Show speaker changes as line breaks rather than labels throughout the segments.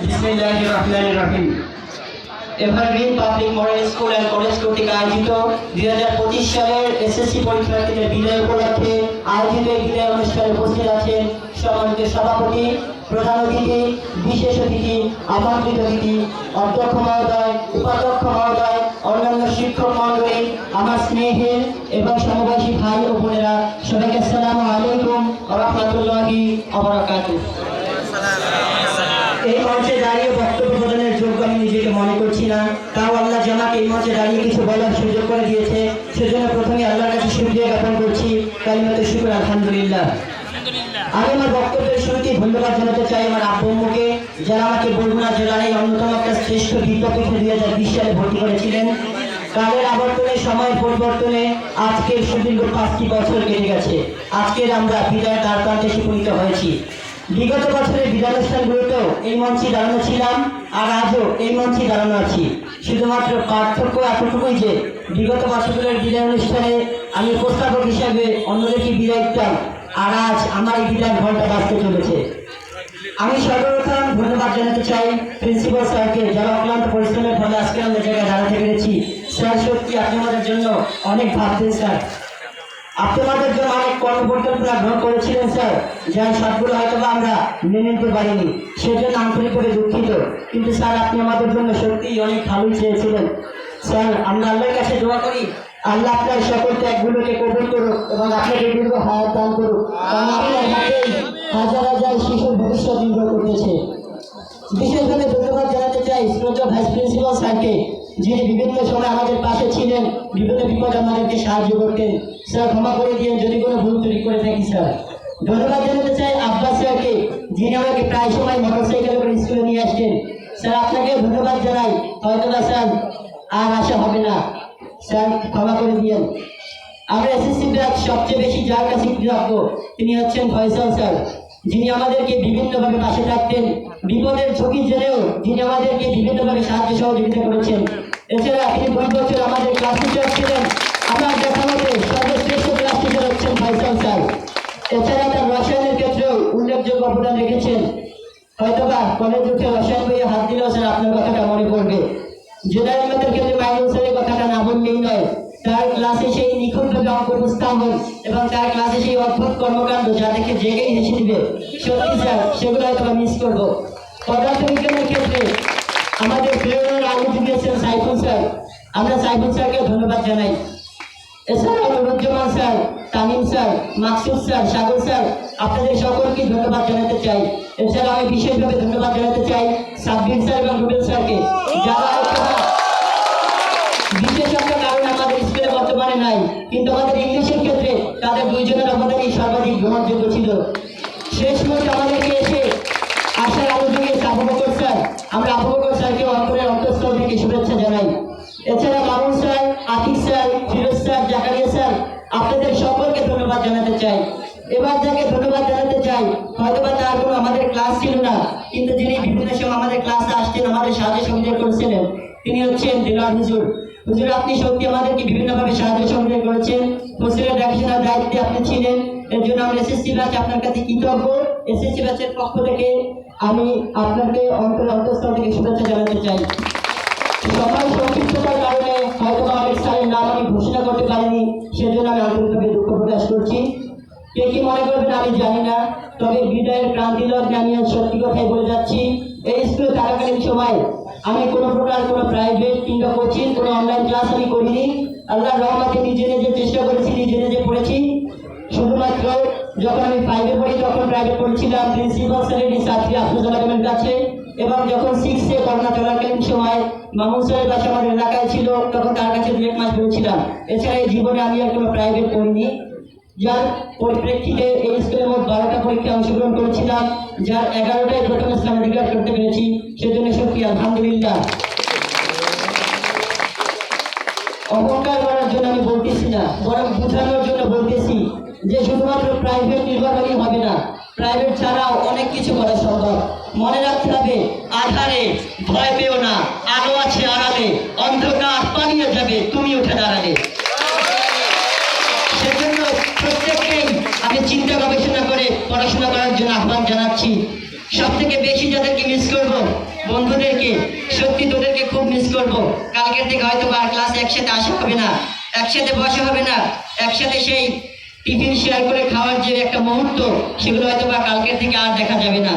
বিসমিল্লাহির রহমানির রহিম। Evergreen public পরীক্ষার্থীদের বিদায় আয়োজিত এই বিদায় সভাপতি, প্রধান অতিথি, বিশেষ অতিথি আমন্ত্রিত অতিথি, অধ্যক্ষ মহোদয়, উপাধ্যক্ষ মহোদয়, অন্যান্য শিক্ষক মণ্ডলী আমার স্নেহের এবং সমবয়সী ভাই ও বোনেরা সবাইকে আসসালামু আলাইকুম রহমতুল্লাহি অবরাকাতুহ মঞ্চে দাঁড়িয়ে বক্তব্য প্রদানের যোগ্য আমি নিজেকে মনে করছি না। তাও আল্লাহ যে আমাকে এই মঞ্চে দাঁড়িয়ে কিছু বলার সুযোগ করে দিয়েছে সেজন্য প্রথমে আল্লাহর কাছে শুক্রিয়া জ্ঞাপন করছি। কালিমাতে শুক্র আলহামদুলিল্লাহ। আমি আমার বক্তব্যের শুরুতেই ধন্যবাদ জানাতে চাই আমার আব্বুকে যারা আমাকে বরগুনা জেলার এই অন্যতম একটা শ্রেষ্ঠ বিদ্যাপীঠে দুই হাজার বিশ সালে ভর্তি করেছিলেন। কালের আবর্তনে সময়ের পরিবর্তনে আজকের সুদীর্ঘ পাঁচটি বছর কেটে গেছে। আজকের আমরা বিদায় তার প্রান্তে এসে উপনীত হয়েছি। বিগত বছরের বিদ্যানুষ্ঠানগুলোতেও এই মঞ্চে দাঁড়ানো ছিলাম, আর আজও এই মঞ্চে দাঁড়ানো আছি। শুধুমাত্র পার্থক্য এতটুকুই যে, বিগত বছরগুলোর বিদায় অনুষ্ঠানে আমি উপস্থাপক হিসাবে অন্যদেরকে বিদায় দিতাম, আর আজ আমার এই বিদায় ঘণ্টা বাঁচতে চলেছে। আমি সর্বপ্রথম ধন্যবাদ জানাতে চাই প্রিন্সিপাল স্যারকে, যারা অক্লান্ত পরিশ্রমের ফলে আজকে আমরা জায়গায় দাঁড়াতে পেরেছি। স্যার, সত্যি আপনি আমাদের জন্য অনেক ভাবতেন স্যার। আপনি আমাদের জন্য অনেক কর্মপরিকল্পনা গ্রহণ করেছিলেন, স্যার, যার সবগুলো হয়তো আমরা মেনে নিতে পারিনি। সেজন্য আন্তরিক করে দুঃখিত। কিন্তু, স্যার, আপনি আমাদের জন্য সত্যিই অনেক ভালোই চেয়েছিলেন। স্যার, আমরা আল্লাহর কাছে দোয়া করি। আল্লাহ আপনার সকল ত্যাগগুলোকে কবুল করুক এবং আপনাকে দীর্ঘ হায়াত দান করুক। আপনার হাতেই হাজার হাজার শিশুর ভবিষ্যৎ নির্ভর করতেছে। বিশেষভাবে ধন্যবাদ জানাতে চাই শ্রদ্ধা ভাইস প্রিন্সিপাল স্যারকে। যিনি বিভিন্ন সময় আমাদের পাশে ছিলেন বিভিন্ন বিপদে আমাদেরকে সাহায্য করতেন। স্যার, ক্ষমা করে দিয়েন, যদি কোনো ভুল ত্রুটি করে থাকি, স্যার। ধন্যবাদ জানাতে চাই আব্বাস স্যারকে, যিনি আমাকে প্রায় সময় মোটরসাইকেলে করে স্কুলে নিয়ে আসতেন স্যার, আপনাকে ধন্যবাদ জানাই। হয়তো বা স্যার, আর আশা হবে না। স্যার, ক্ষমা করে দিয়েন। আমরা এসএসসি ব্যাচ সবচেয়ে বেশি যার কাছে কৃতজ্ঞ, তিনি হচ্ছেন ফয়সাল স্যার। যিনি আমাদেরকে বিভিন্নভাবে পাশে থাকতেন। বিপদের ঝুঁকি জেনেও যিনি আমাদেরকে বিভিন্নভাবে সাহায্য সহযোগিতা করেছেন। এছাড়া তিনি দুই বছর আমাদের ক্লাস টিচার ছিলেন আমার দেখা মতে সর্বশ্রেষ্ঠ ক্লাস টিচার হচ্ছেন ফয়সাল স্যার। এছাড়া তার রসায়নের ক্ষেত্রেও উল্লেখযোগ্য অবদান রেখেছেন। হয়তোবা কলেজ উঠে রসায়ন বইয়ে হাত দিলেও স্যার আপনার কথাটা মনে পড়বে। জেনারেল ম্যাথের ক্ষেত্রে মাইনুল স্যারের কথাটা না বললেই নয়, তার ক্লাসে সেই নিখুঁতভাবে অঙ্ক উপস্থাপন এবং তার ক্লাসে সেই অদ্ভুত কর্মকাণ্ড যা দেখে জেগেই হেসে দিবে। সত্যি স্যার, সেগুলো হয়তো মিস করব। পদার্থবিজ্ঞানের ক্ষেত্রে আমাদের প্রেরণার আলো দিয়েছেন সাইফুল স্যার, আমরা সাইফুল স্যারকে ধন্যবাদ জানাই। এছাড়াও Nuruzzaman sir, Tamim sir, Maksud sir, Sagar sir, আপনাদের সকলকে ধন্যবাদ জানাতে চাই। এছাড়া আমি বিশেষভাবে ধন্যবাদ জানাতে চাই সাব্বির স্যার এবং রুবেল স্যারকে। যারা বিশেষজ্ঞ বিশেষ কারণ আমাদের স্কুলে বর্তমানে নাই, কিন্তু আমাদের ইংলিশের ক্ষেত্রে তাদের দুইজনের অবদানই সর্বাধিক গ্রহণযোগ্য ছিল। শেষ মুহূর্তে আমাদেরকে এসে এছাড়া মামুন স্যার আপনাদের সকলকে ধন্যবাদ জানাতে চাই। এবার যাকে ধন্যবাদ জানাতে চাই কিন্তু যিনি বিভিন্ন ক্লাসে আসতেন, আমাদের সাহায্য সহযোগিতা করেছিলেন, তিনি হচ্ছেন দিলার হুজুর। হুজুর, আপনি সত্যি আমাদেরকে বিভিন্নভাবে সাহায্য সহযোগিতা করেছেন। হোস্টেলের দেখাশোনার দায়িত্বে আপনি ছিলেন। এর জন্য আমরা এসএসসি ব্যাচ আপনার কাছে কৃতজ্ঞ। এসএসসি ব্যাচের পক্ষ থেকে আমি আপনাকে অন্তর অন্তঃস্থল থেকে শুভেচ্ছা জানাতে চাই। সবাই সংক্ষিপ্ততার কারণে হয়তো অনেক স্যারের নাম আমি ঘোষণা করতে পারিনি, সেজন্য আমি আন্তরিকভাবে দুঃখ প্রকাশ করছি। কে কি মনে করবেন আমি জানি না, তবে বিদায়ের ক্রান্তি লগ্নে আমি সত্যি কথাই বলে যাচ্ছি। এই স্কুলে থাকাকালীন সময় আমি কোনো প্রকার, কোনো প্রাইভেট কিংবা কোচিং কোনো অনলাইন ক্লাস আমি করিনি। আল্লাহ রহমাতে নিজে নিজে চেষ্টা করেছি, নিজে নিজে পড়েছি। শুধুমাত্র যখন আমি ফাইভে পড়ি তখন প্রাইভেট পড়েছিলাম প্রিন্সিপাল স্যারের ছাত্রী আফরুজুল কাছে এবং যখন সিক্সে করোনা চলাকালীন সময় মামুন স্যারের বাসা আমাদের এলাকায় ছিল, তখন তার কাছে দু এক মাস পড়েছিলাম এছাড়া এই জীবনে আমি আর কোনো প্রাইভেট পড়িনি। যার পরিপ্রেক্ষিতে এই স্কুলে মোট বারোটা পরীক্ষায় অংশগ্রহণ করেছিলাম, যার এগারোটায় প্রথম স্থানে করতে পেরেছি। সেজন্য সত্যি আলহামদুলিল্লাহ। অহংকার করার জন্য আমি বলতেছি না, বরং বোঝানোর জন্য বলতেছি যে শুধুমাত্র প্রাইভেট করেই হবে না প্রাইভেট ছাড়াও অনেক কিছু করা সম্ভব। মনে রাখতে হবে, আধারে ভয় পেও না, আলো আছে আড়ালে, অন্ধকার পালিয়ে যাবে, তুমি উঠে দাঁড়ালে। সেজন্য প্রত্যেককেই আমি চিন্তা গবেষণা করে পড়াশোনা করার জন্য আহ্বান জানাচ্ছি। সব থেকে বেশি যাদেরকে মিস করব, বন্ধুদেরকে, সত্যি তোদেরকে খুব মিস করব। কালকের থেকে হয়তো বা ক্লাসে একসাথে আসা হবে না, একসাথে বসা হবে না, একসাথে সেই টিফিন শেয়ার করে খাওয়ার যে একটা মুহূর্ত, সেগুলো হয়তো বা কালকের থেকে আর দেখা যাবে না।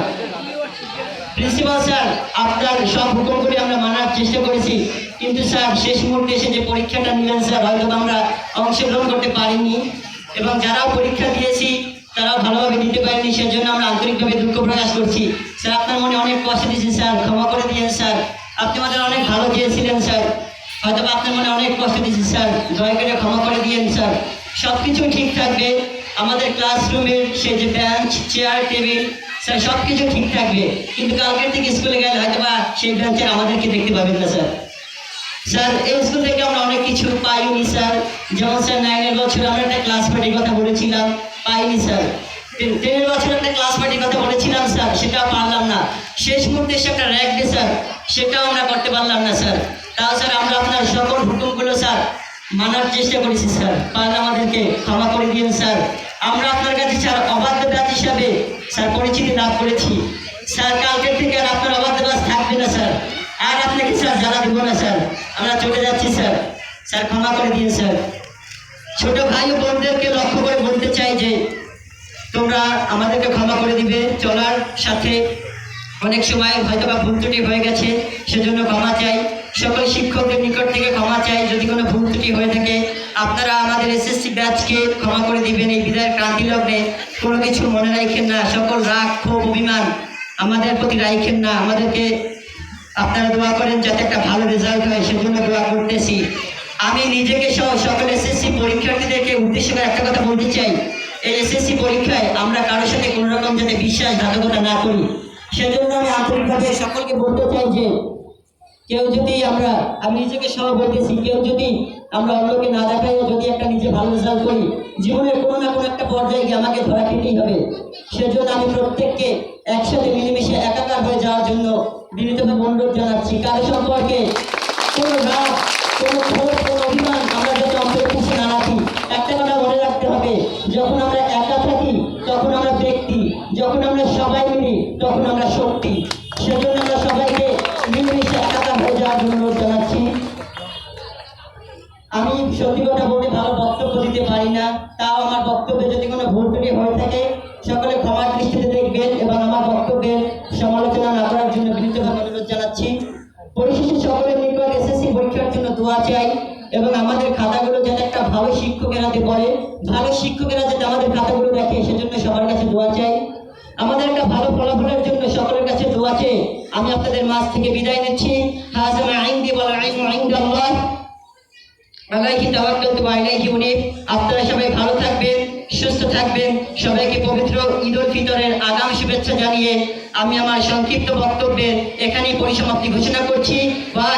প্রিন্সিপাল স্যার, আপনার সব হুকুমগুলি আমরা মানার চেষ্টা করেছি। কিন্তু স্যার, শেষ মুহূর্তে এসে যে পরীক্ষাটা নিলেন স্যার, হয়তো আমরা অংশগ্রহণ করতে পারিনি। এবং যারাও পরীক্ষা দিয়েছি, তারাও ভালোভাবে দিতে পারেনি। সেজন্য আমরা আন্তরিকভাবে দুঃখ প্রকাশ করছি। স্যার, আপনার মনে অনেক কষ্ট দিয়েছি স্যার। ক্ষমা করে দিয়েন স্যার। আপনি আমাদের অনেক ভালো চেয়েছিলেন স্যার। হয়তো আপনার মনে অনেক কষ্ট দিয়েছি স্যার। দয়া করে ক্ষমা করে দিয়েন স্যার। সব কিছু ঠিক থাকবে। আমাদের ক্লাসরুমের সে যে বেঞ্চ চেয়ার টেবিল স্যার সব কিছু ঠিক থাকবে। কিন্তু কালকের থেকে স্কুলে গেলে হয়তো বা সেই বেঞ্চের আমাদেরকে দেখতে পাবেন না স্যার স্যার এই স্কুল থেকে আমরা অনেক কিছু পাইনি স্যার যেমন স্যার নাইনের বছর আমরা একটা ক্লাস পার্টির কথা বলেছিলাম। পাইনি স্যার টেনের বছর একটা ক্লাস পার্টির কথা বলেছিলাম স্যার সেটাও পারলাম না। শেষ মুহূর্তে এসে একটা র্যাক ডে স্যার সেটাও আমরা করতে পারলাম না স্যার তাও স্যার আমরা আপনার সকল হুকুমগুলো স্যার মানার চেষ্টা করেছি, স্যার। পারলে আমাদেরকে ক্ষমা করে দিন স্যার। আমরা আপনার কাছে, স্যার, অবাধ্য ব্যাচ হিসাবে, স্যার, পরিচিতি লাভ করেছি। স্যার, কালকের থেকে আর আপনার অবাধ্য থাকবে না, স্যার। আর আপনাকে, স্যার, জ্বালা দেবো না, স্যার। আমরা চলে যাচ্ছি, স্যার। স্যার, ক্ষমা করে দিন, স্যার। ছোট ভাই ও বোনদেরকে লক্ষ্য করে বলতে চাই যে, তোমরা আমাদেরকে ক্ষমা করে দিবে। চলার সাথে অনেক সময় হয়তো বা ভুল ত্রুটি হয়ে গেছে, সেজন্য ক্ষমা চাই। সকল শিক্ষকদের নিকট থেকে ক্ষমা চাই। যদি কোনো ভুল ত্রুটি হয়ে থাকে, আপনারা আমাদের এসএসসি ব্যাচকে ক্ষমা করে দিবেন। এই বিদায়ের ক্রান্তি লগ্নে কোনো কিছু মনে রাখেন না। সকল রাগ, ক্ষোভ, অভিমান আমাদের প্রতি রাখেন না। আমাদেরকে আপনারা দোয়া করেন যাতে একটা ভালো রেজাল্ট হয়। সেজন্য দোয়া করতেছি। আমি নিজেকে সহ সকল এসএসসি পরীক্ষার্থীদেরকে উদ্দেশ্য করে একটা কথা বলতে চাই। এই এসএসসি পরীক্ষায় আমরা কারোর সাথে কোনো রকম যাতে বিশ্বাসঘাতকতা না করি। সেজন্য আমি আন্তরিকভাবে সকলকে বলতে চাই যে কেউ যদি আমরা, আমি নিজেকে সহ বলতেছি, কেউ যদি আমরা অন্যকে না দেখাই যদি একটা নিজে ভালো রেজাল্ট করি, জীবনের কোনো না কোনো একটা পর্যায়ে গিয়ে আমাকে ধরা খেতেই হবে। সেজন্য আমি প্রত্যেককে একসাথে মিলেমিশে একাকার হয়ে যাওয়ার জন্য বিনীতভাবে অনুরোধ জানাচ্ছি। কারও সম্পর্কে কোনো রাগ, কোনো ক্ষোভ, কোনো অভিমান আমরা যাতে অন্তরে পিছিয়ে না রাখি। একটা কথা মনে রাখতে হবে, যখন আমরা একা থাকি, তখন আমরা ব্যক্তি, যখন আমরা সবাই মিলি, তখন আমরা শক্তি। সত্যি বলতে ভালো বক্তব্য দিতে পারি না। তাও আমার বক্তব্যে যদি কোনো ভুল ত্রুটি হয়ে থাকে, সকলে ক্ষমার দৃষ্টিতে দেখবেন এবং আমার বক্তব্যের সমালোচনা না করার জন্য বিনীতভাবে অনুরোধ জানাচ্ছি। পরিশেষে সকলের নিকট এসএসসি পরীক্ষার জন্য দোয়া চাই এবং আমাদের খাতাগুলো যাতে একটা ভালো শিক্ষকের হাতে পড়ে, ভালো শিক্ষকেরা যাতে আমাদের খাতাগুলো দেখে, সেজন্য সবার কাছে দোয়া চাই। আমাদের একটা ভালো ফলাফলের জন্য সকলের কাছে দোয়া চেয়ে আমি আপনাদের মাঝ থেকে বিদায় নিচ্ছি। হাজামা আইনদি বলা আইন আইন্দাল্লাহ। আলাইহি আপনারা সবাই ভালো থাকবেন, সুস্থ থাকবেন। সবাইকে পবিত্র ঈদ উল ফিতরের আগাম শুভেচ্ছা জানিয়ে আমি আমার সংক্ষিপ্ত বক্তব্যের এখানেই পরিসমাপ্তি ঘোষণা করছি। ওয়া